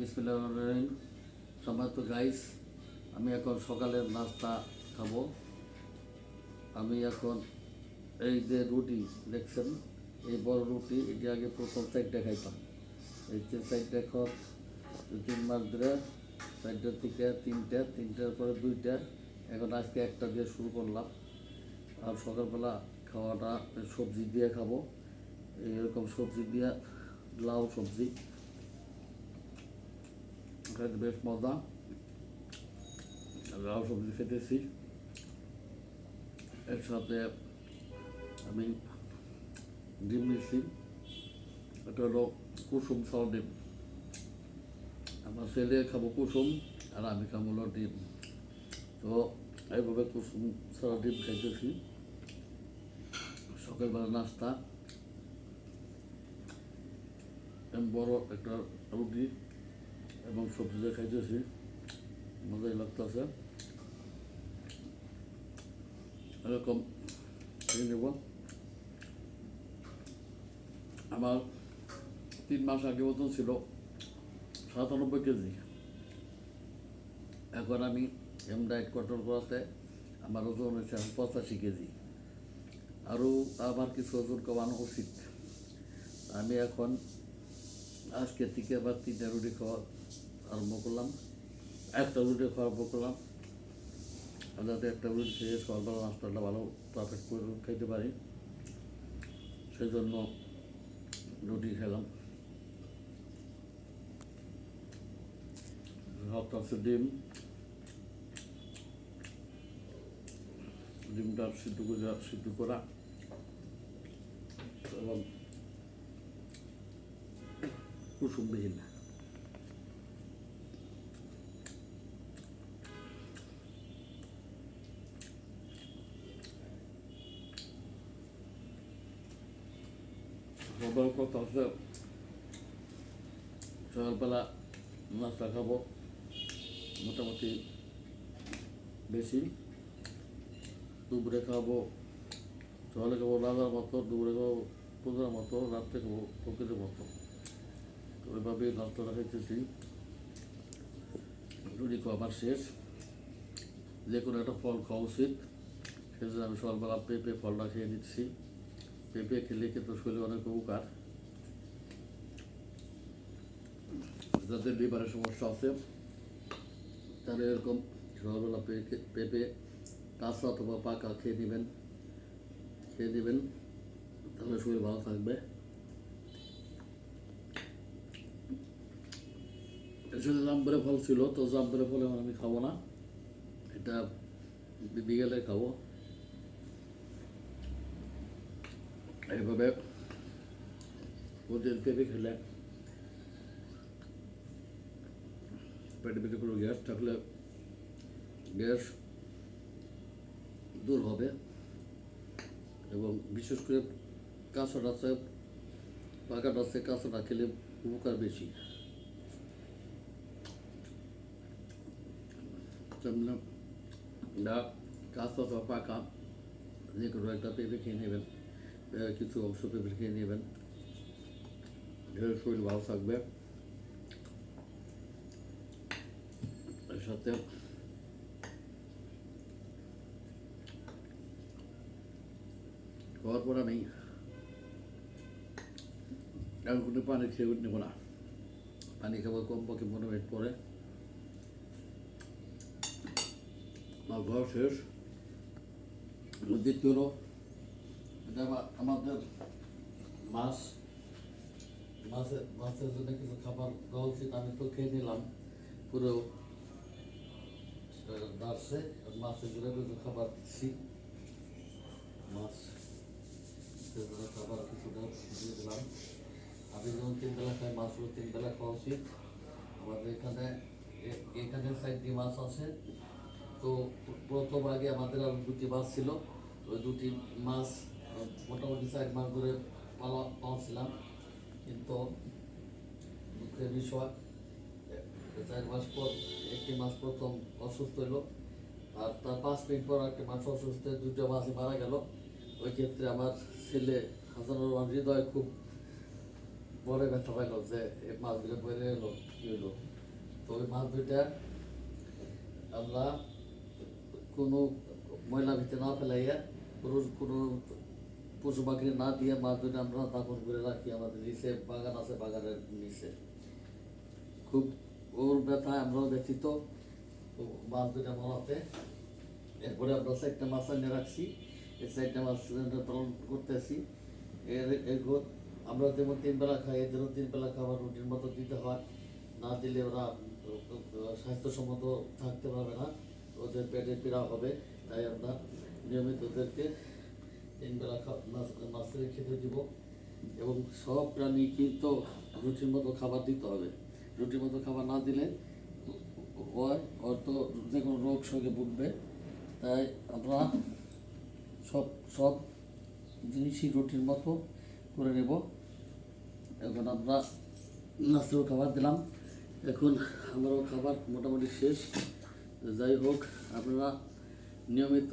বিসমিল্লাহ সম্মানিত গাইস আমি এখন সকালের নাস্তা খাব। আমি এখন এই যে রুটি, দেখছেন? এই বড় রুটি, এটি আগে প্রথম সাইডটা খাইতাম এই যে সাইডটা এখন দুই তিন মাস ধরে সাইডটার থেকে তিনটা, তিনটার পরে দুইটা। এখন আজকে একটা দিয়ে শুরু করলাম। আর সকালবেলা খাওয়াটা সবজি দিয়ে খাব। এরকম সবজি দিয়ে লাউ সবজি। খেতে বেশ মজা লাউ সবজি খেতেছি এর সাথে আমি ডিম নিচ্ছি এটা হলো কুসুম সর ডিম আমার ছেলে খাব কুসুম আর আমি খাব হলো ডিম তো এইভাবে কুসুম সর ডিম খাইতেছি সকালবেলা নাস্তা বড় একটা রুটি এবং সবজি দিয়ে খাইতেছি। মজাই লাগতেছে। এরকম নেব। আমার তিন মাস আগে মতন ছিল, সাতানব্বই কেজি। এখন আমি এম ডায়েট কন্ট্রোল করাতে আমার ওজন হয়েছে পঁচাশি কেজি। আরও আমার কিছু ওজন কমানো উচিত। আমি এখন আজকে থেকে আবার তিনটা রুটি খাওয়া আরম্ভ করলাম। একটা রুটি খাওয়া আরম্ভ করলাম। যাতে একটা রুটি খেয়ে সকালবেলা নাস্তাটা ভালো পারফেক্ট করে খাইতে পারি। সেই জন্য রুটি খেলাম। হাফ আছে ডিম। ডিমটা সিদ্ধ করে, সিদ্ধ করা। এবং কুসুমবিহীন সবার কথা আছে, সকালবেলা নাস্তা খাব, মোটামুটি বেশি। দুপুরে খাব, সকালে খাব রাজার মতো, দুপুরে খাব পূজার মতো, রাত্রে খাব প্রকৃতির মতো। ওইভাবে নাস্তাটা খাইতেছি রুটি আমার শেষ। যে কোনো একটা ফল খাওয়া উচিত। সেজন্য আমি সকালবেলা পেঁপে ফলটা খেয়ে নিচ্ছি। পেঁপে খেলে কিন্তু শরীরে অনেক উপকার। যাদের লিভারের সমস্যা আছে, তারা এরকম সকালবেলা পেঁপে পেঁপে, কাঁচা অথবা পাকা খেয়ে নেবেন। খেয়ে নেবেন, তাহলে শরীর ভালো থাকবে। এছাড়া জাম্বরে ফল ছিল, তো জাম্বরে ফল এখন আমি খাব না। এটা বিকেলে খাব। এইভাবে ওদের পেঁপে খেলে। পেটে পেটে কোনো গ্যাস, থাকলে গ্যাস দূর হবে। এবং বিশেষ করে কাঁচা ডাসে পাকা ডাসে কাঁচাটা খেলে উপকার বেশি। না কাঁচা অথবা পাকা যে কোনো খেয়ে নেবেন কিছু অংশ পেঁপে খেয়ে নেবেন আমি কোনো পানি খেয়ে নেব না পানি খাব কম পক্ষে পনেরো মিনিট পরে আমার ঘর শেষ। দ্বিতীয় হলো এটা আমাদের মাছ মাছের মাছের জন্য কিছু খাবার দেওয়া উচিত। আমি তো খেয়ে নিলাম, পুরো দাঁড়ছে মাছের জন্য কিছু খাবার দিচ্ছি। মাছ খাবার কিছুটা দিয়ে দিলাম। আমি যেমন তিন বেলা খাই, মাছগুলো তিন বেলা খাওয়া উচিত। আমাদের এখানে এখানে সাইডটি মাছ আছে। তো প্রথম আগে আমাদের আর দুটি মাছ ছিল ওই দুটি মাছ মোটামুটি চার মাস ধরে পালা পাওয়াছিলাম কিন্তু দুঃখের বিষয় চার মাস পর, একটি মাছ প্রথম অসুস্থ হলো আর তার পাঁচ মিনিট পর একটি মাছ অসুস্থ দুটো মাছই মারা গেল। ওই ক্ষেত্রে আমার ছেলে হাসানুর রহমান হৃদয় খুব বড় ব্যথা পাইলো যে এই মাছ দুটো পরে এলো কি হলো তো ওই মাছ দুইটা আমরা কোনো ময়লা ভিতরে না ফেলাইয়া কোনো কোনো পশু পাখি না দিয়ে মাছ দুটো আমরা দাপন করে রাখি। আমাদের নিচে বাগান আছে, বাগানের নিচে। খুব ওর ব্যথায় আমরাও ব্যথিত মাছ দুটা মরাতে এরপরে আমরা চারটা মাছ এনে রাখছি। এই চারটা মাছ পালন করতেছি। এর এরপর আমরা যেমন তিন বেলা খাই, এদেরও তিন বেলা খাবার রুটিন মতো দিতে হয়। না দিলে ওরা স্বাস্থ্যসম্মত থাকতে পারবে না। ওদের পেটে পীড়া হবে, তাই আমরা নিয়মিত ওদেরকে তিন বেলা মাছের খেতে দিব এবং সব প্রাণী কিন্তু রুটির মতো খাবার দিতে হবে। রুটির মতো খাবার না দিলে হয় ওর তো যে কোনো রোগ সঙ্গে ভুগবে তাই আমরা সব সব জিনিসই রুটির মতো করে নেব। এখন আমরা নাস্তাও খাবার দিলাম। এখন আমারও খাবার মোটামুটি শেষ। যাই হোক আপনারা নিয়মিত